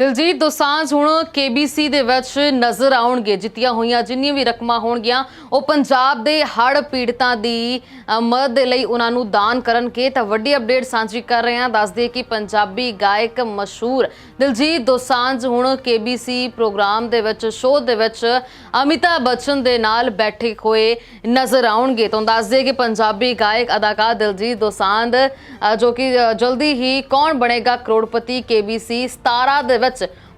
ਦਿਲਜੀਤ ਦੋਸਾਂਝ ਹੁਣ KBC ਦੇ ਵਿੱਚ ਨਜ਼ਰ ਆਉਣਗੇ। ਜਿੱਤੀਆਂ ਹੋਈਆਂ ਜਿੰਨੀਆਂ ਵੀ ਰਕਮਾਂ ਹੋਣਗੀਆਂ, ਉਹ ਪੰਜਾਬ ਦੇ ਹੜ੍ਹ ਪੀੜਤਾਂ ਦੀ ਮਦਦ ਦੇ ਲਈ ਉਹਨਾਂ ਨੂੰ ਦਾਨ ਕਰਨਗੇ। ਤਾਂ ਵੱਡੀ ਅਪਡੇਟ ਸਾਂਝੀ ਕਰ ਰਹੇ ਹਾਂ। ਦੱਸ ਦਈਏ ਕਿ ਪੰਜਾਬੀ ਗਾਇਕ ਮਸ਼ਹੂਰ ਦਿਲਜੀਤ ਦੋਸਾਂਝ ਹੁਣ KBC ਪ੍ਰੋਗਰਾਮ ਦੇ ਵਿੱਚ, ਸ਼ੋਅ ਦੇ ਵਿੱਚ ਅਮਿਤਾਭ ਬੱਚਨ ਦੇ ਨਾਲ ਬੈਠੇ ਹੋਏ ਨਜ਼ਰ ਆਉਣਗੇ। ਤਾਂ ਦੱਸ ਦਈਏ ਕਿ ਪੰਜਾਬੀ ਗਾਇਕ ਅਦਾਕਾਰ ਦਿਲਜੀਤ ਦੋਸਾਂਝ ਜੋ ਕਿ ਜਲਦੀ ਹੀ ਕੌਣ ਬਣੇਗਾ ਕਰੋੜਪਤੀ KBC 17 ਦੇ ਵਿੱਚ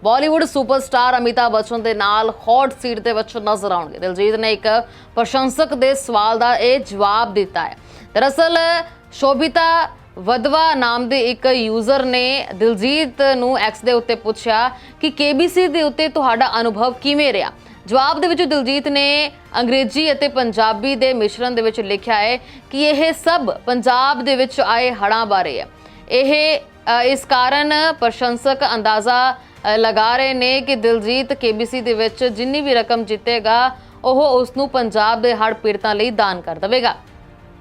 ਬਾਲੀਵੁੱਡ ਸੁਪਰਸਟਾਰ ਅਮਿਤਾਭ ਬੱਚਨ ਦੇ ਨਾਲ ਹੌਟ ਸੀਟ ਦੇ ਵਿੱਚ ਨਜ਼ਰ ਆਉਣਗੇ। ਦਿਲਜੀਤ ਨੇ ਇੱਕ ਪ੍ਰਸ਼ੰਸਕ ਦੇ ਸਵਾਲ ਦਾ ਇਹ ਜਵਾਬ ਦਿੱਤਾ ਹੈ। ਦਰਅਸਲ, ਸ਼ੋਭਿਤਾ ਵਦਵਾ ਨਾਮ ਦੇ ਇੱਕ ਯੂਜ਼ਰ ਨੇ ਦਿਲਜੀਤ ਨੂੰ ਐਕਸ ਦੇ ਉੱਤੇ ਪੁੱਛਿਆ ਕਿ KBC ਦੇ ਉੱਤੇ ਤੁਹਾਡਾ ਅਨੁਭਵ ਕਿਵੇਂ ਰਿਹਾ? ਜਵਾਬ ਦੇ ਵਿੱਚ ਦਿਲਜੀਤ ਨੇ ਅੰਗਰੇਜ਼ੀ ਅਤੇ ਪੰਜਾਬੀ ਦੇ ਮਿਸ਼ਰਣ ਦੇ ਵਿੱਚ ਲਿਖਿਆ ਹੈ ਕਿ ਇਹ ਸਭ ਪੰਜਾਬ ਦੇ ਵਿੱਚ ਆਏ ਹੜਾਂ ਬਾਰੇ ਹੈ। ਇਹ ਇਸ ਕਾਰਨ ਪ੍ਰਸ਼ੰਸਕ ਅੰਦਾਜ਼ਾ ਲਗਾ ਰਹੇ ਨੇ ਕਿ ਦਿਲਜੀਤ KBC ਦੇ ਵਿੱਚ ਜਿੰਨੀ ਵੀ ਰਕਮ ਜਿੱਤੇਗਾ, ਉਹ ਉਸ ਨੂੰ ਪੰਜਾਬ ਦੇ ਹੜ੍ਹ ਪੀੜਤਾਂ ਲਈ ਦਾਨ ਕਰ ਦੇਵੇਗਾ।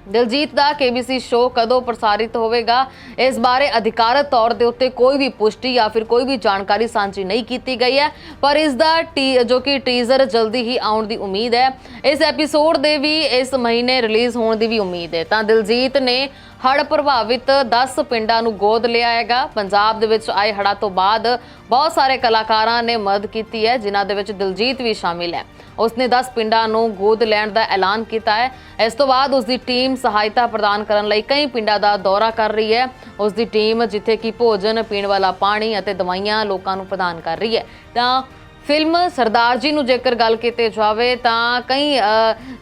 ਦਿਲਜੀਤ ਦਾ KBC ਸ਼ੋਅ ਕਦੋਂ ਪ੍ਰਸਾਰਿਤ ਹੋਵੇਗਾ, ਇਸ ਬਾਰੇ ਅਧਿਕਾਰਤ ਤੌਰ ਦੇ ਉੱਤੇ ਕੋਈ ਵੀ ਪੁਸ਼ਟੀ ਜਾਂ ਫਿਰ ਕੋਈ ਵੀ ਜਾਣਕਾਰੀ ਸਾਂਝੀ ਨਹੀਂ ਕੀਤੀ ਗਈ ਹੈ, ਪਰ ਇਸ ਦਾ ਟੀ- ਜੋ ਕਿ ਟੀਜ਼ਰ ਜਲਦੀ ਹੀ ਆਉਣ ਦੀ ਉਮੀਦ ਹੈ। ਇਸ ਐਪੀਸੋਡ ਦੇ ਵੀ ਇਸ ਮਹੀਨੇ ਰਿਲੀਜ਼ ਹੋਣ ਦੀ ਵੀ ਉਮੀਦ ਹੈ। ਤਾਂ ਦਿਲਜੀਤ ਨੇ ਹੜ੍ਹ ਪ੍ਰਭਾਵਿਤ 10 ਪਿੰਡਾਂ ਨੂੰ ਗੋਦ ਲਿਆ ਹੈਗਾ। ਪੰਜਾਬ ਦੇ ਵਿੱਚ ਆਏ ਹੜ੍ਹਾਂ ਤੋਂ ਬਾਅਦ ਬਹੁਤ ਸਾਰੇ ਕਲਾਕਾਰਾਂ ਨੇ ਮਦਦ ਕੀਤੀ ਹੈ, ਜਿਨ੍ਹਾਂ ਦੇ ਵਿੱਚ ਦਿਲਜੀਤ ਵੀ ਸ਼ਾਮਿਲ ਹੈ। ਉਸਨੇ 10 ਪਿੰਡਾਂ ਨੂੰ ਗੋਦ ਲੈਣ ਦਾ ਐਲਾਨ ਕੀਤਾ ਹੈ। ਇਸ ਤੋਂ ਬਾਅਦ ਉਸ ਦੀ ਟੀਮ ਸਹਾਇਤਾ ਪ੍ਰਦਾਨ ਕਰਨ ਲਈ ਕਈ ਪਿੰਡਾਂ ਦਾ ਦੌਰਾ ਕਰ ਰਹੀ ਹੈ। ਉਸ ਦੀ ਟੀਮ ਜਿੱਥੇ ਕਿ ਭੋਜਨ, ਪੀਣ ਵਾਲਾ ਪਾਣੀ ਅਤੇ ਦਵਾਈਆਂ ਲੋਕਾਂ ਨੂੰ ਪ੍ਰਦਾਨ ਕਰ ਰਹੀ ਹੈ। ਤਾਂ ਫਿਲਮ ਸਰਦਾਰ ਜੀ ਨੂੰ ਜੇਕਰ ਗੱਲ ਕੀਤੀ ਜਾਵੇ ਤਾਂ ਕਈ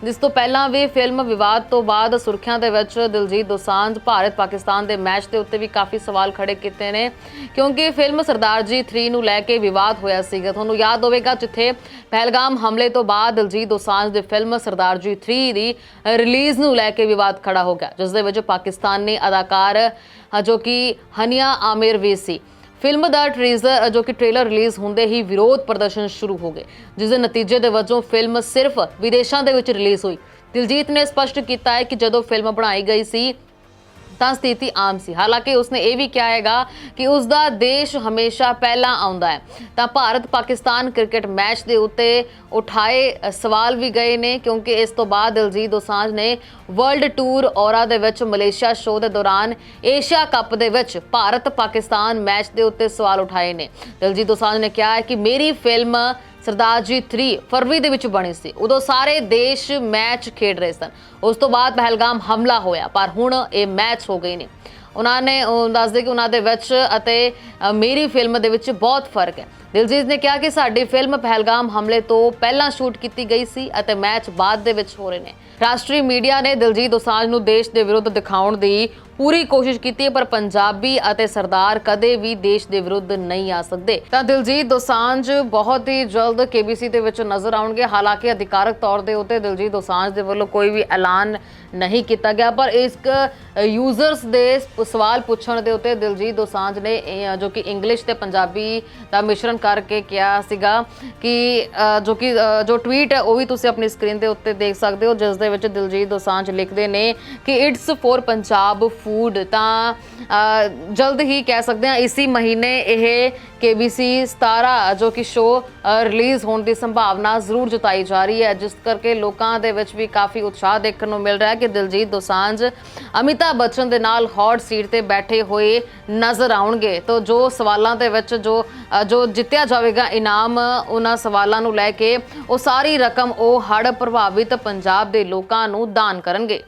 ਜਿਸ ਤੋਂ ਪਹਿਲਾਂ ਵੀ ਫਿਲਮ ਵਿਵਾਦ ਤੋਂ ਬਾਅਦ ਸੁਰਖੀਆਂ ਦੇ ਵਿੱਚ ਦਿਲਜੀਤ ਦੋਸਾਂਝ ਭਾਰਤ ਪਾਕਿਸਤਾਨ ਦੇ ਮੈਚ ਦੇ ਉੱਤੇ ਵੀ ਕਾਫੀ ਸਵਾਲ ਖੜੇ ਕੀਤੇ ਨੇ। ਕਿਉਂਕਿ ਫਿਲਮ ਸਰਦਾਰ ਜੀ 3 ਨੂੰ ਲੈ ਕੇ ਵਿਵਾਦ ਹੋਇਆ ਸੀਗਾ। ਤੁਹਾਨੂੰ ਯਾਦ ਹੋਵੇਗਾ ਜਿੱਥੇ ਪਹਿਲਗਾਮ ਹਮਲੇ ਤੋਂ ਬਾਅਦ ਦਿਲਜੀਤ ਦੋਸਾਂਝ ਦੀ ਫਿਲਮ ਸਰਦਾਰ ਜੀ 3 ਦੀ ਰਿਲੀਜ਼ ਨੂੰ ਲੈ ਕੇ ਵਿਵਾਦ ਖੜਾ ਹੋ ਗਿਆ ਜਿਸ ਦੇ ਵਿੱਚ ਪਾਕਿਸਤਾਨੀ ਅਦਾਕਾਰ ਅ, ਜੋ ਕਿ ਹਨੀਆ ਆਮਿਰ ਵੀ ਸੀ। ਫਿਲਮ ਦਾ ਟ੍ਰੇਜ਼ਰ ਜੋ ਕਿ ਟ੍ਰੇਲਰ ਰਿਲੀਜ਼ ਹੁੰਦੇ ਹੀ ਵਿਰੋਧ ਪ੍ਰਦਰਸ਼ਨ ਸ਼ੁਰੂ ਹੋ ਗਏ, ਜਿਸ ਦੇ ਨਤੀਜੇ ਦੇ ਵਜੋਂ ਫਿਲਮ ਸਿਰਫ ਵਿਦੇਸ਼ਾਂ ਦੇ ਵਿੱਚ ਰਿਲੀਜ਼ ਹੋਈ। ਦਿਲਜੀਤ ਨੇ ਸਪਸ਼ਟ ਕੀਤਾ ਹੈ ਕਿ ਜਦੋਂ ਫਿਲਮ ਬਣਾਈ ਗਈ ਸੀ ਤਾਂ ਸਥਿਤੀ ਆਮ ਸੀ। ਹਾਲਾਂਕਿ ਉਸਨੇ ਇਹ ਵੀ ਕਿਹਾ ਹੈਗਾ ਕਿ ਉਸ ਦਾ ਦੇਸ਼ ਹਮੇਸ਼ਾ ਪਹਿਲਾਂ ਆਉਂਦਾ ਹੈ। ਤਾਂ ਭਾਰਤ ਪਾਕਿਸਤਾਨ ਕ੍ਰਿਕਟ ਮੈਚ ਦੇ ਉੱਤੇ ਉਠਾਏ ਸਵਾਲ ਵੀ ਗਏ ਨੇ, ਕਿਉਂਕਿ ਇਸ ਤੋਂ ਬਾਅਦ ਦਿਲਜੀਤ ਦੋਸਾਂਝ ਨੇ ਵਰਲਡ ਟੂਰ ਔਰਾ ਦੇ ਵਿੱਚ ਮਲੇਸ਼ੀਆ ਸ਼ੋਅ ਦੇ ਦੌਰਾਨ ਏਸ਼ੀਆ ਕੱਪ ਦੇ ਵਿੱਚ ਭਾਰਤ ਪਾਕਿਸਤਾਨ ਮੈਚ ਦੇ ਉੱਤੇ ਸਵਾਲ ਉਠਾਏ ਨੇ। ਦਿਲਜੀਤ ਦੋਸਾਂਝ ਨੇ ਕਿਹਾ ਹੈ ਕਿ ਮੇਰੀ ਫਿਲਮ ਸਰਦਾਰ ਜੀ 3 ਫਰਵਰੀ ਦੇ ਵਿੱਚ ਬਣੇ ਸੀ। ਉਦੋਂ ਸਾਰੇ ਦੇਸ਼ ਮੈਚ ਖੇਡ ਰਹੇ ਸਨ। ਉਸ ਤੋਂ ਬਾਅਦ ਪਹਿਲਗਾਮ ਹਮਲਾ ਹੋਇਆ, ਪਰ ਹੁਣ ਇਹ ਮੈਚ ਹੋ ਗਏ ਨੇ। ਉਹਨਾਂ ਨੇ ਦੱਸਦੇ ਕਿ ਉਹਨਾਂ ਦੇ ਵਿੱਚ ਅਤੇ ਮੇਰੀ ਫਿਲਮ ਦੇ ਵਿੱਚ ਬਹੁਤ ਫ਼ਰਕ ਹੈ। ਦਿਲਜੀਤ ਨੇ ਕਿਹਾ ਕਿ ਸਾਡੀ ਫਿਲਮ ਪਹਿਲਗਾਮ ਹਮਲੇ ਤੋਂ ਪਹਿਲਾਂ ਸ਼ੂਟ ਕੀਤੀ ਗਈ ਸੀ ਅਤੇ ਮੈਚ ਬਾਅਦ ਦੇ ਵਿੱਚ ਹੋ ਰਹੇ ਨੇ। ਰਾਸ਼ਟਰੀ ਮੀਡੀਆ ਨੇ ਦਿਲਜੀਤ ਦੋਸਾਂਝ ਨੂੰ ਦੇਸ਼ ਦੇ ਵਿਰੁੱਧ ਦਿਖਾਉਣ ਦੀ ਪੂਰੀ ਕੋਸ਼ਿਸ਼ ਕੀਤੀ ਹੈ ਪਰ ਪੰਜਾਬੀ ਅਤੇ ਸਰਦਾਰ ਕਦੇ ਵੀ ਦੇਸ਼ ਦੇ ਵਿਰੁੱਧ ਨਹੀਂ ਆ ਸਕਦੇ। ਤਾਂ ਦਿਲਜੀਤ ਦੋਸਾਂਝ ਬਹੁਤ ਹੀ ਜਲਦ KBC ਦੇ ਵਿੱਚ ਨਜ਼ਰ ਆਉਣਗੇ। ਹਾਲਾਂਕਿ ਅਧਿਕਾਰਕ ਤੌਰ ਦੇ ਉੱਤੇ ਦਿਲਜੀਤ ਦੋਸਾਂਝ ਦੇ ਵੱਲੋਂ ਕੋਈ ਵੀ ਐਲਾਨ ਨਹੀਂ ਕੀਤਾ ਗਿਆ, ਪਰ ਇਸ ਯੂਜ਼ਰਸ ਦੇ ਸਵਾਲ ਪੁੱਛਣ ਦੇ ਉੱਤੇ ਦਿਲਜੀਤ ਦੋਸਾਂਝ ਨੇ ਜੋ ਕਿ ਇੰਗਲਿਸ਼ ਤੇ ਪੰਜਾਬੀ ਦਾ ਮਿਸ਼ਰਣ ਕਰਕੇ ਕਿਹਾ ਸੀਗਾ ਕਿ ਜੋ ਕਿ ਜੋ ਟਵੀਟ ਹੈ, ਉਹ ਵੀ ਤੁਸੀਂ ਆਪਣੀ ਸਕਰੀਨ ਦੇ ਉੱਤੇ ਦੇਖ ਸਕਦੇ ਹੋ, ਜਿਸ ਦੇ ਵਿੱਚ ਦਿਲਜੀਤ ਦੋਸਾਂਝ ਲਿਖਦੇ ਨੇ ਕਿ ਇਟਸ ਫॉर ਪੰਜਾਬ ਫੂਡ ਤਾਂ ਜਲਦ ਹੀ ਕਹਿ ਸਕਦੇ ਹਾਂ ਇਸੀ ਮਹੀਨੇ ਇਹ KBC 17 ਜੋ ਕਿ ਸ਼ੋਅ ਰਿਲੀਜ਼ ਹੋਣ ਦੀ ਸੰਭਾਵਨਾ ਜ਼ਰੂਰ ਜਤਾਈ ਜਾ ਰਹੀ ਹੈ, ਜਿਸ ਕਰਕੇ ਲੋਕਾਂ ਦੇ ਵਿੱਚ ਵੀ ਕਾਫੀ ਉਤਸ਼ਾਹ ਦੇਖਣ ਨੂੰ ਮਿਲ ਰਿਹਾ ਹੈ ਕਿ ਦਿਲਜੀਤ ਦੋਸਾਂਝ, ਅਮਿਤਾਭ ਬੱਚਨ ਦੇ ਨਾਲ ਹੌਟ ਸੀਟ ਤੇ ਬੈਠੇ ਹੋਏ ਨਜ਼ਰ ਆਉਣਗੇ। ਤਾਂ, ਜੋ ਸਵਾਲਾਂ ਦੇ ਵਿੱਚ ਜੋ ਜੋ ਜਿੱਤਿਆ ਜਾਵੇਗਾ ਇਨਾਮ, ਉਹਨਾਂ ਸਵਾਲਾਂ ਨੂੰ ਲੈ ਕੇ ਉਹ ਸਾਰੀ ਰਕਮ ਉਹ ਹੜ੍ਹ ਪ੍ਰਭਾਵਿਤ ਪੰਜਾਬ ਦੇ ਲੋਕਾਂ ਨੂੰ ਦਾਨ ਕਰਨਗੇ।